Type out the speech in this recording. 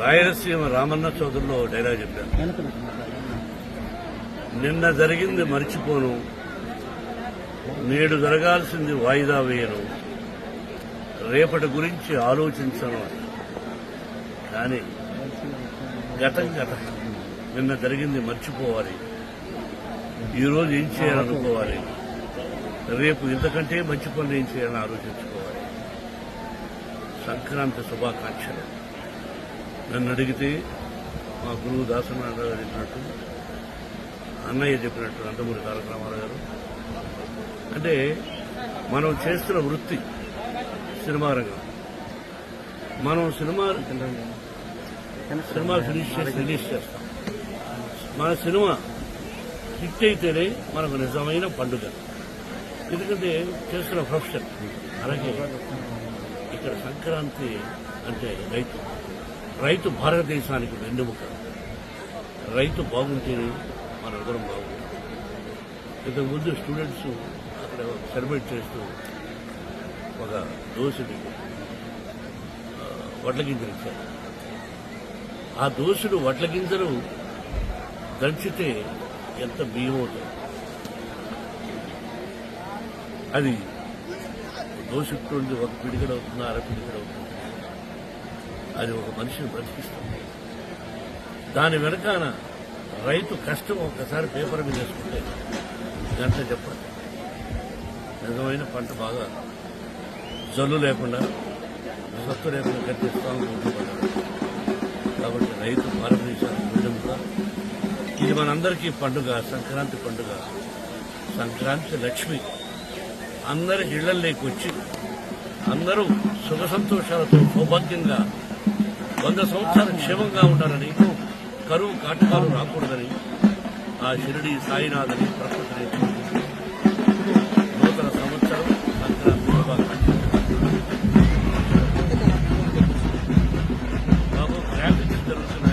Rayalaseema Ramanna చౌదరిలో dialogue చెప్పాను నిన్న జరిగింది మర్చిపోను. నేడు జరగాల్సింది వాయిదా వేయను. రేపటి గురించి ఆలోచించను కానీ గతం గతం నిన్న జరిగింది మర్చిపోవాలి. ఈరోజు ఏం చేయాలనుకోవాలి? రేపు ఇంతకంటే మంచి పనులు ఏం చేయాలని ఆలోచించుకోవాలి. సంక్రాంతి శుభాకాంక్షలు. నన్ను అడిగితే మా గురువు దాసనారాయణ గారు చెప్పినట్టు అన్నయ్య చెప్పినట్టు నందమూరి తారక గారు. అంటే మనం చేస్తున్న వృత్తి సినిమా రంగం. మనం సినిమా సినిమా ఫినిష్ చేసి రిలీజ్ చేస్తాం. మన సినిమా హిట్ అయితేనే మనకు నిజమైన పండుగ. ఎందుకంటే చేస్తున్న ప్రొఫెషన్. అలాగే ఇక్కడ సంక్రాంతి అంటే రైతు. రైతు భారతదేశానికి వెన్నెముక. రైతు బాగుంటేనే మనందరం బాగుంటుంది ఇంతకుముందు స్టూడెంట్స్ అక్కడ సెలబ్రేట్ చేస్తూ ఒక దోశని వడ్ల గింజలు ఇచ్చారు. ఆ దోశలు వడ్ల గింజలు దంచితే ఎంత బియ్యం అవుతుంది? అది దోషిట్టుండి ఒక పిడిగడవుతుంది అర పిడిగడవుతుంది అది ఒక మనిషిని బ్రతికిస్తుంది. దాని వెనకాన రైతు కష్టం ఒక్కసారి పేపర్ మీద వేసుకుంటే గంట చెప్పండి. నిజమైన పంట బాగా జల్లు లేకుండా సత్తు లేకుండా కట్టిస్తామని కాబట్టి రైతు భారతదేశానికి విడుదల ఇది మనందరికీ పండుగ సంక్రాంతి పండుగ సంక్రాంతి లక్ష్మి. అందరి ఇళ్ళలోకి వచ్చి అందరూ సుఖ సంతోషాలతో సౌభాగ్యంగా వంద సంవత్సరాలు క్షేమంగా ఉండాలని కరువు కాటకాలు రాకూడదని ఆ షిరిడి సాయినాథని ప్రకృతి నూతన సంవత్సరం బాబు గ్రాఫిక్స్ జరుగుతున్నాయి